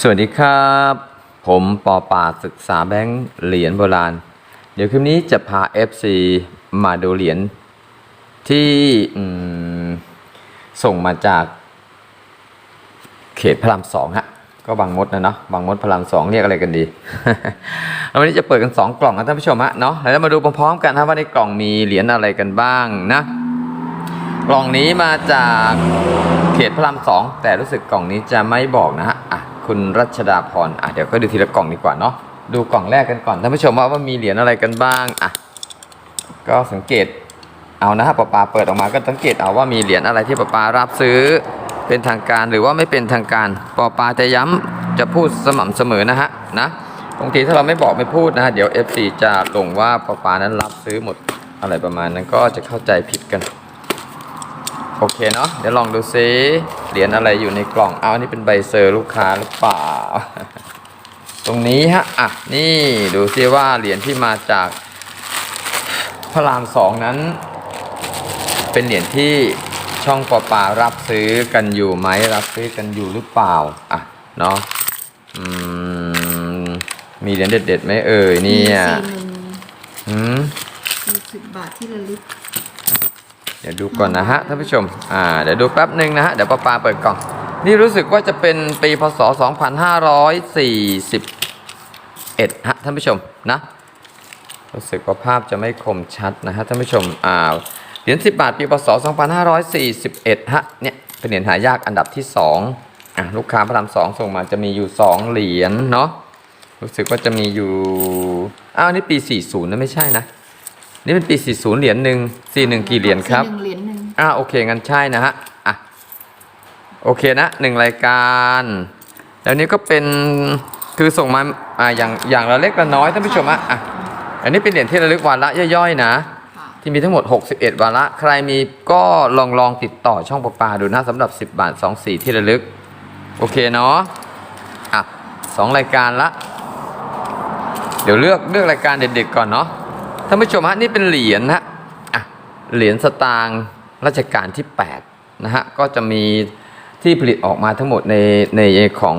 สวัสดีครับ ผมปอป่าศึกษาแบงค์เหรียญโบราณ เดี๋ยวคลิปนี้จะพา FC มาดูเหรียญที่ส่งมาจากเขตพระรามสองฮะก็บางมดนะเนาะบางมดพระรามสองเรียกอะไรกันดีวันนี้จะเปิดกัน 2 กล่องนะท่านผู้ชมฮะเนาะแล้วมาดูพร้อมๆกันนะว่าในกล่องมีเหรียญอะไรกันบ้างนะ กล่องนี้มาจากเขตพระรามสองแต่รู้สึกกล่องนี้จะไม่บอกนะฮะ คุณรัชดาพรอะเดี๋ยวก็ดูทีละกล่องดีกว่าเนาะดูกล่องแรกกันก่อนท่านผู้ชมว่าว่ามีเหรียญอะไรกันบ้างอะก็สังเกตเอานะฮะปาปาเปิดออกมาก็สังเกตเอาว่ามีเหรียญอะไรที่ปาปารับซื้อเป็นทางการหรือว่าไม่เป็นทางการปาปาจะย้ำจะพูดสม่ำเสมอนะฮะนะบางทีถ้าเราไม่บอกไม่พูดนะฮะเดี๋ยว FC จะลงว่าปาปานั้นรับซื้อหมดอะไรประมาณนั้นก็จะเข้าใจผิดกัน โอเคเนาะเดี๋ยวลองดูซิ เหรียญอะไรอยู่ในกล่องเอาอันนี้เป็นใบเซอร์ลูกค้าหรือเปล่า ตรงนี้ฮะอะนี่ดูซิว่าเหรียญที่มาจากพระรามสองนั้น เป็นเหรียญที่ช่องปอปารับซื้อกันอยู่ไหมรับซื้อกันอยู่หรือเปล่าอะเนาะอืมมีเหรียญเด็ดๆไหมเอ่ยเนี่ยสี่หนึ่งอืมสี่สิบบาทที่ระลึก เดี๋ยวดูก่อนนะฮะท่านผู้ชม อ่า เดี๋ยวดูแป๊บหนึ่งนะฮะ เดี๋ยวป้าปาเปิดกล่อง นี่รู้สึกว่าจะเป็นปีพศ 2541ฮะท่านผู้ชมนะ รู้สึกว่าภาพจะไม่คมชัดนะฮะท่านผู้ชม อ่า เหรียญ10 บาทปีพศ 2541ฮะ เนี่ยเป็นเหรียญหายากอันดับที่2อะลูกค้าพระรามสองส่งมาจะมีอยู่ 2 เหรียญเนาะ รู้สึกว่าจะมีอยู่ อ้าวนี่ปี 40นะไม่ใช่นะ นี่เป็นปี 40 เหรียญหนึ่ง41 กี่เหรียญครับสี่หนึ่งเหรียญหนึ่งอ่าโอเค งั้นใช่นะฮะ อะ โอเคนะหนึ่งรายการ แล้วนี้ก็เป็นคือส่งมาอ่าอย่างอย่างละเล็กละน้อยท่านผู้ชมอะอะอันนี้เป็นเหรียญที่ระลึกวาระย่อยๆนะ ค่ะที่มีทั้งหมด 61 วาระ ใครมีก็ลองลองติดต่อช่องประปาดูนะสำหรับ 10 บาท 2 สีที่ระลึก โอเคเนาะอะสองรายการละ เดี๋ยวเลือกเลือกรายการเด็ดๆก่อนเนาะท่านผู้ชมฮะนี่เป็นเหรียญนะอะเหรียญสตางค์รัชกาลที่8นะฮะก็จะมีที่ผลิตออกมาทั้งหมดในในของ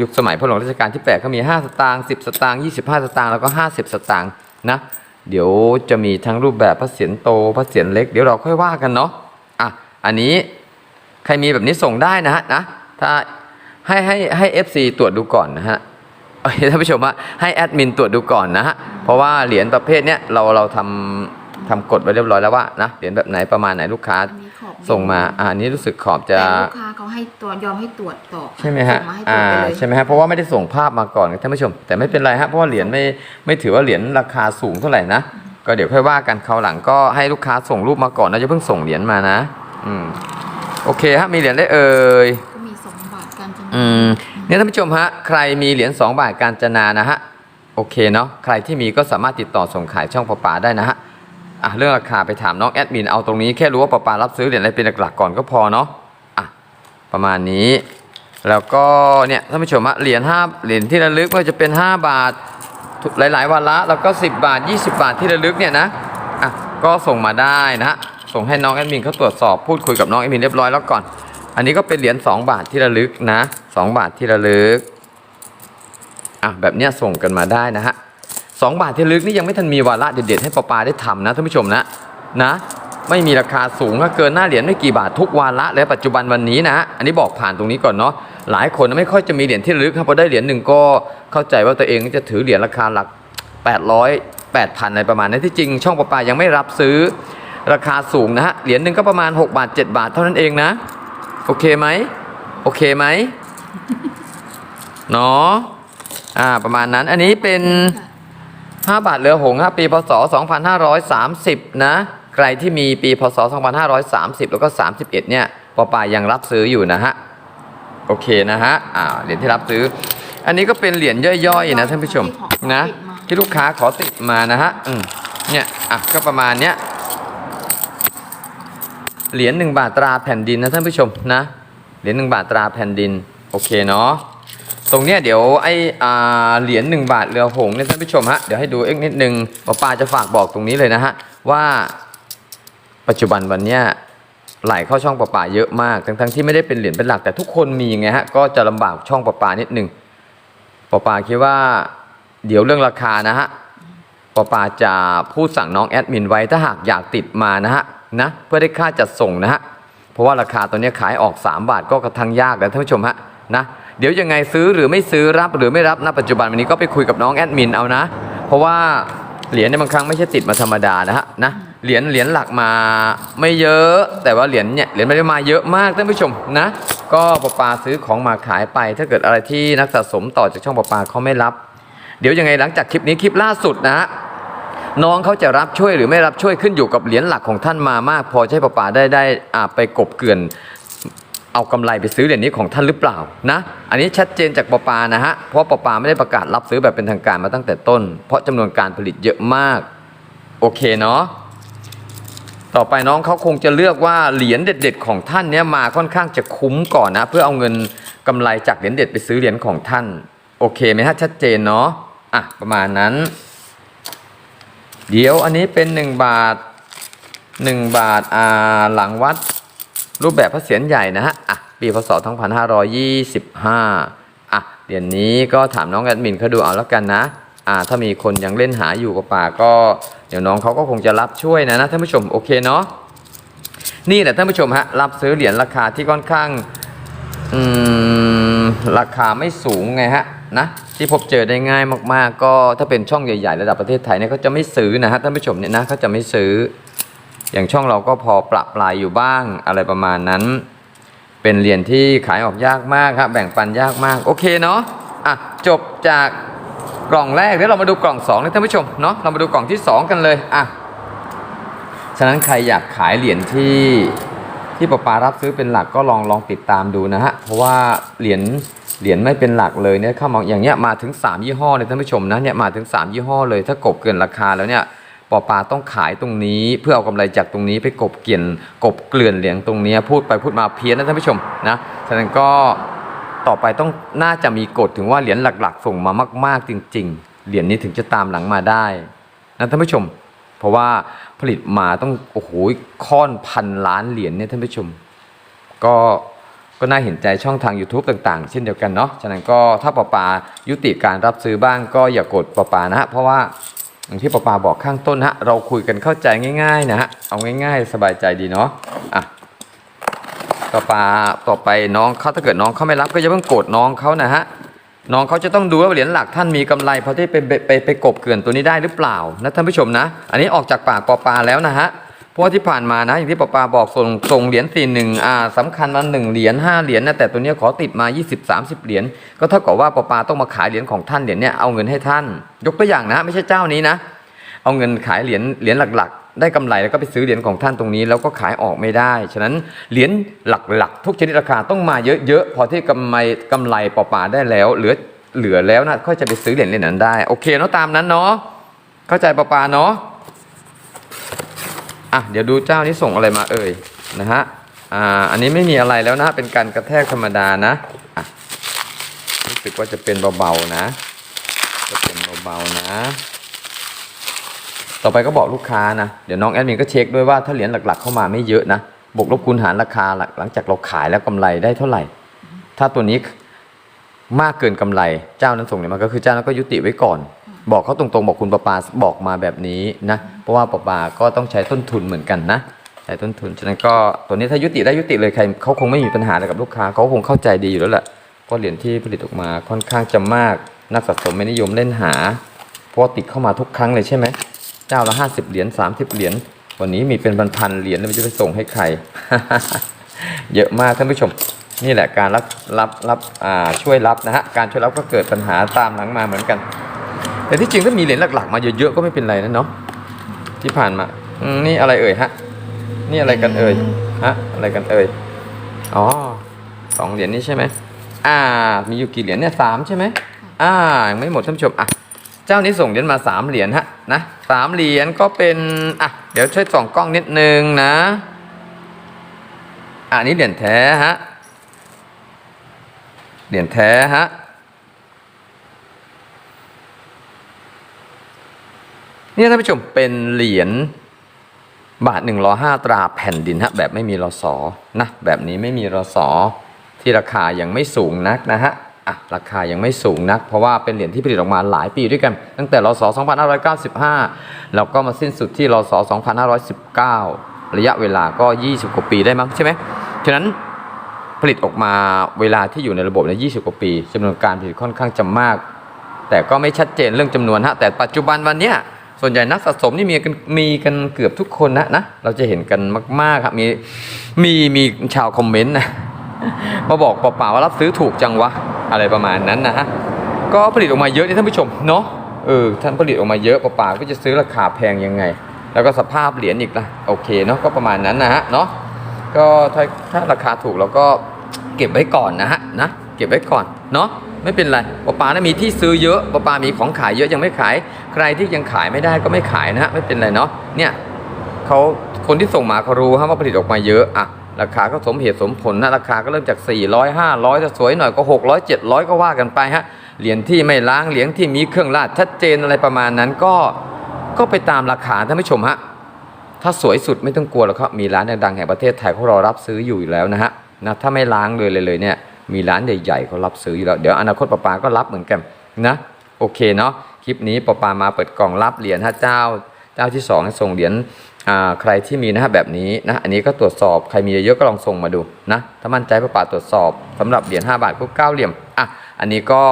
ยุคสมัยพระหลวงรัชกาลที่ 8 ก็มี 5 สตางค์10 สตางค์25 สตางค์แล้วก็ 50 สตางค์นะเดี๋ยวจะมีทั้งรูปแบบพระเศียรโตพระเศียรเล็กเดี๋ยวเราค่อยว่ากันเนาะอะอันนี้ใครมีแบบนี้ส่งได้นะฮะนะถ้าให้ให้ให้ FC ตรวจดูก่อนนะฮะ ท่านผู้ชมว่าให้แอดมินตรวจดูก่อนนะฮะเพราะว่าเหรียญประเภทเนี้ยเราเราทำทำกฎไว้เรียบร้อยแล้วว่านะเหรียญแบบไหนประมาณไหนลูกค้าอันนี้ขอบส่งมาอ่าอันนี้รู้สึกขอบจะ แต่ลูกค้าเขาให้ตัวยอมให้ตรวจต่อใช่ไหมฮะส่งมาให้ตรวอ่าจไปเลยใช่ไหมฮะ เพราะว่าไม่ได้ส่งภาพมาก่อนท่านผู้ชม แต่ไม่เป็นไรฮะ เพราะว่าเหรียญไม่ไม่ถือว่าเหรียญราคาสูงเท่าไหร่นะ ก็เดี๋ยวค่อยว่ากันคราวหลังก็ให้ลูกค้าส่งรูปมาก่อนนะจะเพิ่งส่งเหรียญมานะ อืม โอเคฮะ มีเหรียญได้เอ่ยก็มีส อืมเนี่ยท่านผู้ชมฮะใครมีเหรียญ2บาทการจนานะฮะโอเคเนาะใครที่มีก็สามารถติดต่อส่งขายช่องประปาได้นะฮะอะเรื่องราคาไปถามน้องแอดมินเอาตรงนี้แค่รู้ว่าประปารับซื้อเหรียญอะไรเป็นหลักๆก่อนก็พอเนาะอะประมาณนี้แล้วก็เนี่ยท่านผู้ชมฮะเหรียญ5เหรียญที่ระลึกไม่ว่าจะเป็น 5 บาทหลาย ๆ วันละแล้วก็ 10 บาท 20 บาทที่ระลึกเนี่ยนะอะก็ส่งมาได้นะฮะส่งให้น้องแอดมินเขาตรวจสอบพูดคุยกับน้องแอดมินเรียบร้อยแล้วก่อน อันนี้ก็เป็นเหรียญ2บาทที่ระลึกนะ2บาทที่ระลึกอะแบบเนี้ยส่งกันมาได้นะฮะสองบาทที่ระลึกนี่ยังไม่ทันมีวาระเด็ดๆให้ปปาได้ทำนะท่านผู้ชมนะนะ ไม่มีราคาสูงก็เกินหน้าเหรียญไม่กี่บาททุกวาระเลยปัจจุบันวันนี้นะ อันนี้บอกผ่านตรงนี้ก่อนเนาะหลายคนไม่ค่อยจะมีเหรียญที่ระลึกครับพอได้เหรียญหนึ่งก็เข้าใจว่าตัวเองจะถือเหรียญราคาหลัก 800 8,000อะไรประมาณนั้นที่จริงช่องปปายังไม่รับซื้อราคาสูงนะฮะเหรียญหนึ่งก็ประมาณ 6 บาท 7 บาทเท่านั้นเองนะ โอเคไหมโอเคไหมเนาะอ่าประมาณนั้นอันนี้เป็นค่ะ5บาทเรือหงส์ครับปีพศ2530นะ ใครที่มีปีพศ2530แล้วก็31เนี่ยปอปายังรับซื้ออยู่นะฮะโอเคนะฮะอ่าเหรียญที่รับซื้อ อันนี้ก็เป็นเหรียญย่อยๆนะท่านผู้ชมนะ ที่ลูกค้าขอติดมานะฮะอืมเนี่ยอะก็ประมาณเนี้ย เหรียญหนึ่งบาทตราแผ่นดินนะท่านผู้ชมนะ เหรียญหนึ่งบาทตราแผ่นดิน โอเคเนาะ ตรงเนี้ยเดี๋ยวไออ่าเหรียญหนึ่งบาทเรือหงเนี่ยท่านผู้ชมฮะ เดี๋ยวให้ดูเอ็กนิดนึงหมอปลาจะฝากบอกตรงนี้เลยนะฮะ ว่าปัจจุบันวันเนี้ยไหลเข้าช่องประปาเยอะมากทั้งๆที่ไม่ได้เป็นเหรียญเป็นหลักแต่ทุกคนมีไงฮะก็จะลำบากช่องประปานิดหนึ่งปอปาคิดว่าเดี๋ยวเรื่องราคานะฮะปอปาจะพูดสั่งน้องแอดมินไว้ถ้าหากอยากติดมานะฮะ นะเพื่อได้ค่าจัดส่งนะฮะเพราะว่าราคาตัวนี้ขายออก 3 บาทก็กระทั่งยากแล้วท่านผู้ชมฮะนะเดี๋ยวยังไงซื้อหรือไม่ซื้อรับหรือไม่รับณปัจจุบันวันนี้ก็ไปคุยกับน้องแอดมินเอานะ เพราะว่าเหรียญเนี่ยบางครั้งไม่ใช่ติดมาธรรมดานะฮะนะเหรียญเหรียญหลักมาไม่เยอะ แต่ว่าเหรียญเนี่ยเหรียญไม่ได้มาเยอะมากท่านผู้ชมนะ ก็ปปาซื้อของมาขายไป ถ้าเกิดอะไรที่นักสะสมต่อจากช่องปปาเขาไม่รับ เดี๋ยวยังไงหลังจากคลิปนี้คลิปล่าสุดนะฮะ น้องเขาจะรับช่วยหรือไม่รับช่วยขึ้นอยู่กับเหรียญหลักของท่านมามาก พอให้ปอปาได้ได้อ่าไปกบเกลื่อนเอากำไรไปซื้อเหรียญนี้ของท่านหรือเปล่านะ อันนี้ชัดเจนจากปอปานะฮะ เพราะปอปาไม่ได้ประกาศรับซื้อแบบเป็นทางการมาตั้งแต่ต้น เพราะจำนวนการผลิตเยอะมาก โอเคเนาะ ต่อไปน้องเขาคงจะเลือกว่าเหรียญเด็ด ๆ ของท่านเนี้ยมาค่อนข้างจะคุ้มก่อนนะ เพื่อเอาเงินกำไรจากเหรียญเด็ดไปซื้อเหรียญของท่าน โอเคไหมฮะชัดเจนเนาะ อะประมาณนั้น เดี๋ยวอันนี้เป็น 1 บาท 1 บาทอ่าหลังวัดรูปแบบพระเศียรใหญ่นะฮะอะปีพศ2525อะเดี๋ยวนี้ก็ถามน้องแอดมินเขาดูเอาแล้วกันนะอ่าถ้ามีคนยังเล่นหาอยู่กับป่าก็ เดี๋ยวน้องเขาก็คงจะรับช่วยนะนะท่านผู้ชมโอเคเนาะนี่แหละท่านผู้ชมฮะรับซื้อเหรียญราคาที่ค่อนข้างอืมราคาไม่สูงไงฮะ นะที่พบเจอได้ง่ายมากๆ ก็ถ้าเป็นช่องใหญ่ ๆ ระดับประเทศไทยเนี่ยเขาจะไม่ซื้อนะฮะท่านผู้ชมเนี่ยนะเขาจะไม่ซื้อ อย่างช่องเราก็พอปรับปลายอยู่บ้างอะไรประมาณนั้น เป็นเหรียญที่ขายออกยากมากครับแบ่งปันยากมากโอเคเนาะอะจบจากกล่องแรกเดี๋ยวเรามาดูกล่อง2เลยท่านผู้ชมเนาะเรามาดูกล่องที่ 2 กันเลยอะฉะนั้นใครอยากขายเหรียญที่ที่ปปารับซื้อเป็นหลักก็ลองลองติดตามดูนะฮะเพราะว่าเหรียญ เหรียญไม่เป็นหลักเลยเนี่ยเข้ามาอย่างเงี้ยมาถึง 3 ยี่ห้อเลยท่านผู้ชมนะเนี่ยมาถึง 3 ยี่ห้อเลย ถ้ากบเกินราคาแล้วเนี่ยปอปาต้องขายตรงนี้ เพื่อเอากำไรจากตรงนี้ไปกบเกลี่ยนกบเกลื่อนเหรียญตรงนี้พูดไปพูดมาเพี้ยนนะท่านผู้ชมนะฉะนั้นก็ต่อไปต้องน่าจะมีกฎถึงว่าเหรียญหลักๆ ส่งมามากๆจริง ๆ เหรียญนี้ถึงจะตามหลังมาได้นะท่านผู้ชม เพราะว่าผลิตมาต้องโอ้โหค่อนพันล้านเหรียญเนี่ยท่านผู้ชม ก็ ก็น่าเห็นใจช่องทาง YouTube ต่างๆ เช่นเดียวกันเนาะฉะนั้นก็ถ้าปอปายุติการรับซื้อบ้างก็อย่ากดปอปานะฮะเพราะว่าอย่างที่ปอปาบอกข้างต้นฮะเราคุยกันเข้าใจง่าย ๆ นะฮะเอาง่าย ๆ สบายใจดีเนาะอะต่อปาต่อไปน้องเขาถ้าเกิดน้องเขาไม่รับก็อย่าเพิ่งโกรธน้องเขานะฮะน้องเขาจะต้องดูว่าเหรียญหลักท่านมีกำไรพอที่ไปไปไปไปกบเกลื่อนตัวนี้ได้หรือเปล่านะท่านผู้ชมนะ อันนี้ออกจากปากปอปาแล้วนะฮะ เพราะที่ผ่านมานะอย่างที่ปอปาบอกส่งส่งเหรียญสี่หนึ่งอ่าสำคัญมาหนึ่งเหรียญห้าเหรียญนะแต่ตัวนี้ขอติดมา20 30เหรียญก็เท่ากับว่าปอปาต้องมาขายเหรียญของท่านเหรียญเนี้ยเอาเงินให้ท่าน ยกตัวอย่างนะไม่ใช่เจ้านี้นะ เอาเงินขายเหรียญเหรียญหลักๆ ได้กำไรแล้วก็ไปซื้อเหรียญของท่านตรงนี้ แล้วก็ขายออกไม่ได้ฉะนั้นเหรียญหลักๆ ทุกชนิดราคาต้องมาเยอะๆพอที่กำไรกำไรปอป่าได้แล้ว เหลือเหลือแล้วนะก็จะไปซื้อเหรียญเหรียญนั้นได้โอเคเนาะตามนั้นเนาะเข้าใจปอป่าเนาะ อะเดี๋ยวดูเจ้านี้ส่งอะไรมาเอ่ยนะฮะอ่าอันนี้ไม่มีอะไรแล้วนะเป็นการกระแทกธรรมดานะอะรู้สึกว่าจะเป็นเบาๆนะ จะเป็นเบาๆนะ ต่อไปก็บอกลูกค้านะเดี๋ยวน้องแอดมินก็เช็คด้วยว่าถ้าเหรียญหลักๆเข้ามาไม่เยอะนะบวกลบคูณหารราคาหลังจากเราขายแล้วกำไรได้เท่าไหร่ ถ้าตัวนี้มากเกินกำไรเจ้านั้นส่งเนี่ยมาก็คือเจ้านั้นก็ยุติไว้ก่อน บอกเขาตรงๆ บอกคุณประปาบอกมาแบบนี้นะ เพราะว่าประปาก็ต้องใช้ต้นทุนเหมือนกันนะใช้ต้นทุนฉะนั้นก็ตัวนี้ถ้ายุติได้ยุติเลยใครเขาคงไม่มีปัญหาอะไรกับลูกค้าเขาคงเข้าใจดีอยู่แล้วแหละเพราะเหรียญที่ผลิตออกมาค่อนข้างจะมากนักสะสมไม่นิยมเล่นหา เพราะติดเข้ามาทุกครั้งเลยใช่ไหมเจ้าละห้าสิบเหรียญสามสิบเหรียญวันนี้มีเป็นพันๆเหรียญแล้วจะไปส่งให้ใคร เยอะมากท่านผู้ชม นี่แหละการรับรับรับอ่าช่วยรับนะฮะการช่วยรับก็เกิดปัญหาตามหลังมาเหมือนกัน แต่ที่จริงถ้ามีเหรียญหลักๆมาเยอะๆก็ไม่เป็นไรนะเนาะที่ผ่านมาอืมนี่อะไรเอ่ยฮะ นี่อะไรกันเอ่ยฮะ อะไรกันเอ่ยอ๋อสองเหรียญนี้ใช่ไหมอ่า มีอยู่กี่เหรียญเนี่ยสามใช่ไหมอ่ายังไม่หมดท่านผู้ชมอะเจ้านี้ส่งเหรียญมาสามเหรียญฮะนะสามเหรียญก็เป็นอะเดี๋ยวช่วยส่องกล้องนิดนึงนะอะอันนี้เหรียญแท้ฮะ เหรียญแท้ฮะ นี่ท่านผู้ชมเป็นเหรียญบาทหนึ่งร้อห้าตราแผ่นดินฮะแบบไม่มีรอสอนะแบบนี้ไม่มีรอสอที่ราคายังไม่สูงนักนะฮะอะราคายังไม่สูงนัก เพราะว่าเป็นเหรียญที่ผลิตออกมาหลายปีด้วยกัน ตั้งแต่รอศ2595 แล้วก็มาสิ้นสุดที่รอศ2519 ระยะเวลาก็ 20 กว่าปีได้มั้งใช่ไหมฉะนั้นผลิตออกมาเวลาที่อยู่ในระบบในย20 กว่าปีจำนวนการผลิตค่อนข้างจะมาก แต่ก็ไม่ชัดเจนเรื่องจำนวนฮะแต่ปัจจุบันวันเนี้ย ส่วนใหญ่นักสะสมนี่มีกันมีกันเกือบทุกคนนะนะ เราจะเห็นกันมาก ๆ ครับ มีมีมีชาวคอมเมนต์นะมาบอกเปล่าๆว่ารับซื้อถูกจังวะ อะไรประมาณนั้นนะฮะ ก็ผลิตออกมาเยอะนี่ท่านผู้ชมเนาะเออท่านผลิตออกมาเยอะเปล่าๆก็จะซื้อราคาแพงยังไง แล้วก็สภาพเหรียญอีกละโอเคเนาะก็ประมาณนั้นนะฮะเนาะก็ถ้าถ้าราคาถูกเราก็เก็บไว้ก่อนนะฮะนะเก็บไว้ก่อนเนาะ ไม่เป็นไรปปานะมีที่ซื้อเยอะปปามีของขายเยอะยังไม่ขาย ใครที่ยังขายไม่ได้ก็ไม่ขายนะฮะไม่เป็นไรเนาะเนี่ยเขาคนที่ส่งมาเขารู้ฮะว่าผลิตออกมาเยอะอะราคาก็สมเหตุสมผลนะราคาก็เริ่มจาก 400 500จะสวยหน่อยก็ 600 700 ก็ว่ากันไปฮะเหรียญที่ไม่ล้างเหรียญที่มีเครื่องราดชัดเจนอะไรประมาณนั้นก็ก็ไปตามราคาท่านผู้ชมฮะถ้าสวยสุดไม่ต้องกลัวหรอกครับมีร้านดังๆแห่งประเทศไทยเขารอรับซื้ออยู่อยู่แล้วนะฮะนะถ้าไม่ล้างเลยเลยเลยเนี่ย มีร้านใหญ่ๆเขารับซื้ออยู่แล้วเดี๋ยวอนาคตปะปาก็รับเหมือนกันนะโอเคเนาะคลิปนี้ปะปามาเปิดกล่องรับเหรียญฮะเจ้าเจ้าที่สองส่งเหรียญอ่าใครที่มีนะฮะแบบนี้นะอันนี้ก็ตรวจสอบใครมีเยอะๆก็ลองส่งมาดูนะถ้ามั่นใจประปาตรวจสอบสำหรับเหรียญ5บาทก็เก้าเหลี่ยมอะอันนี้ก็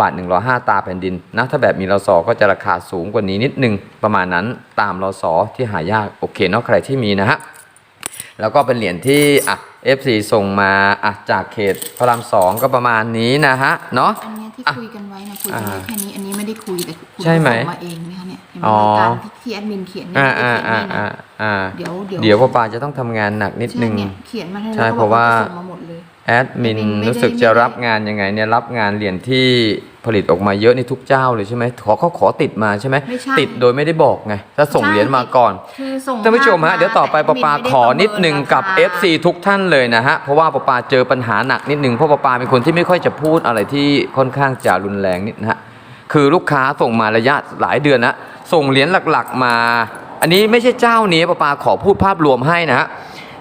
บาท105 ตาแผ่นดินนะถ้าแบบมีรอสอก็จะราคาสูงกว่านี้นิดนึงประมาณนั้นตามรอสอที่หายากโอเคเนาะใครที่มีนะฮะ แล้วก็เป็นเหรียญที่อะ FC ส่งมาอะจากเขตพระรามสองก็ประมาณนี้นะฮะเนาะ อันเนี้ยที่อะคุยกันไว้นะคุยกันไว้อ่าแค่นี้อันนี้ไม่ได้คุยแต่คุณใช่ไหม ส่งมาเองนะคะเนี่ยเห็นไหมอ๋อตามที่ที่แอดมินเขียนเนี่ยอ่าไม่อ่าได้เขียนอ่านี่อ่านะอ่าเดี๋ยวเดี๋ยวเดี๋ยวพ่อปาจะต้องทำงานหนักนิดใช่นึงเนี่ยเขียนมาให้ใช่แล้วเพราะว่าขบอกส่งมาหมดเลย แอดมินไม่ได้รู้สึกไม่ได้จะรับงานยังไงเนี่ยรับงานเหรียญที่ผลิตออกมาเยอะในทุกเจ้าเลยใช่ไหมขอเขาขอติดมาใช่ไหมไม่ใช่ติดโดยไม่ได้บอกไงถ้าส่งเหรียญมาก่อนคือส่งท่านผู้ชมฮะภพเดี๋ยวต่อไปแต่ปะปาแดมิขอนิดนึงกับประเมินราคา FC ทุกท่านเลยนะฮะเพราะว่าปะปาเจอปัญหาหนักนิดนึงเพราะปะปาเป็นคนที่ไม่ค่อยจะพูดอะไรที่ค่อนข้างจะรุนแรงนิดนะฮะคือลูกค้าส่งมาระยะหลายเดือนนะส่งเหรียญหลักๆมา อันนี้ไม่ใช่เจ้านี้ปะปาขอพูดภาพรวมให้นะฮะ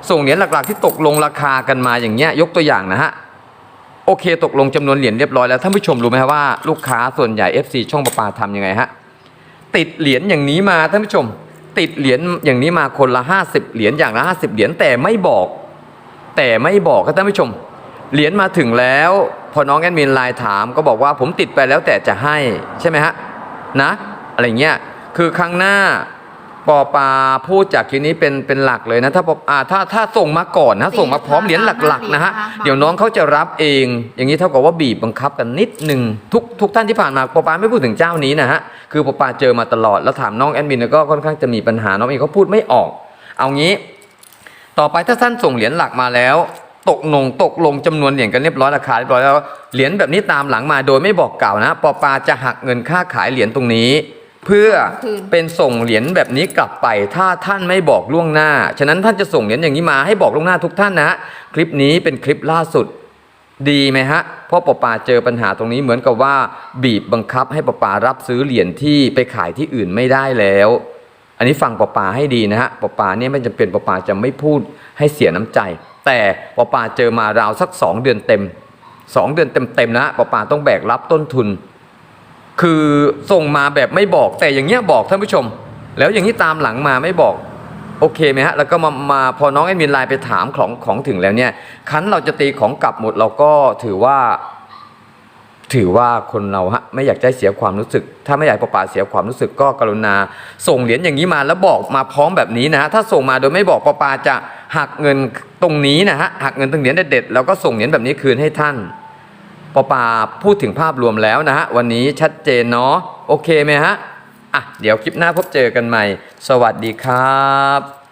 ส่งเหรียญหลักๆ ที่ตกลงราคากันมาอย่างเงี้ยยกตัวอย่างนะฮะโอเค ตกลงจำนวนเหรียญเรียบร้อยแล้วท่านผู้ชมรู้ไหมครับว่าลูกค้าส่วนใหญ่ FC ช่องประปาทำยังไงฮะติดเหรียญอย่างนี้มาท่านผู้ชม ติดเหรียญอย่างนี้มาคนละ 50 เหรียญอย่างละ 50 เหรียญแต่ไม่บอก แต่ไม่บอกครับท่านผู้ชม เหรียญมาถึงแล้ว พอน้องแอดมินไลน์ถามก็บอกว่าผมติดไปแล้วแต่จะให้ใช่ไหมฮะนะอะไรเงี้ยคือครั้งหน้า ปอปาพูดจากทีนี้เป็นเป็นหลักเลยนะถ้าปออ่าถ้าถ้าส่งมาก่อนนะส่งมาพร้อมเหรียญหลักๆนะฮะเดี๋ยวน้องเขาจะรับเอง อย่างนี้เท่ากับว่าบีบบังคับกันนิดหนึ่งทุกทุกท่านที่ผ่านมาปอปาไม่พูดถึงเจ้านี้นะฮะคือปอปาเจอมาตลอดแล้วถามน้องแอดมินก็ค่อนข้างจะมีปัญหาน้องเองก็พูดไม่ออก เอางี้ ต่อไปถ้าท่านส่งเหรียญหลักมาแล้วตกลงตกลงจำนวนเหรียญกันเรียบร้อยราคาเรียบร้อยแล้วเหรียญแบบนี้ตามหลังมาโดยไม่บอกกล่าวนะปอปาจะหักเงินค่าขายเหรียญตรงนี้ เพื่อคืนเป็นส่งเหรียญแบบนี้กลับไป ถ้าท่านไม่บอกล่วงหน้า ฉะนั้นท่านจะส่งเหรียญอย่างนี้มาให้บอกล่วงหน้าทุกท่านนะคลิปนี้เป็นคลิปล่าสุดดีไหมฮะเพราะปอปาเจอปัญหาตรงนี้เหมือนกับว่า บีบบังคับให้ปอปารับซื้อเหรียญที่ไปขายที่อื่นไม่ได้แล้ว อันนี้ฟังปอปาให้ดีนะฮะปอปาเนี่ยไม่จำเป็นปอปาจะไม่พูดให้เสียน้ำใจ แต่ปอปาเจอมาราวสักสองเดือนเต็มสองเดือนเต็มๆนะปอปาต้องแบกรับต้นทุน คือส่งมาแบบไม่บอกแต่อย่างเงี้ยบอกท่านผู้ชม แล้วอย่างนี้ตามหลังมาไม่บอกโอเคไหมฮะแล้วก็มามาพอน้องไอ้มินไลน์ไปถามของของถึงแล้วเนี่ยคันเราจะตีของกลับหมดเราก็ถือว่า ถือว่าคนเราฮะไม่อยากจะเสียความรู้สึก ถ้าไม่อยากให้ปะปาเสียความรู้สึกก็กรุณา ส่งเหรียญอย่างนี้มาแล้วบอกมาพร้อมแบบนี้นะฮะถ้าส่งมาโดยไม่บอกปะปาจะหักเงินตรงนี้นะฮะหักเงินตรงเหรียญเด็ดๆแล้วก็ส่งเหรียญแบบนี้คืนให้ท่าน ปอปาพูดถึงภาพรวมแล้วนะฮะวันนี้ชัดเจนเนาะโอเคไหมฮะอะเดี๋ยวคลิปหน้าพบเจอกันใหม่ สวัสดีครับ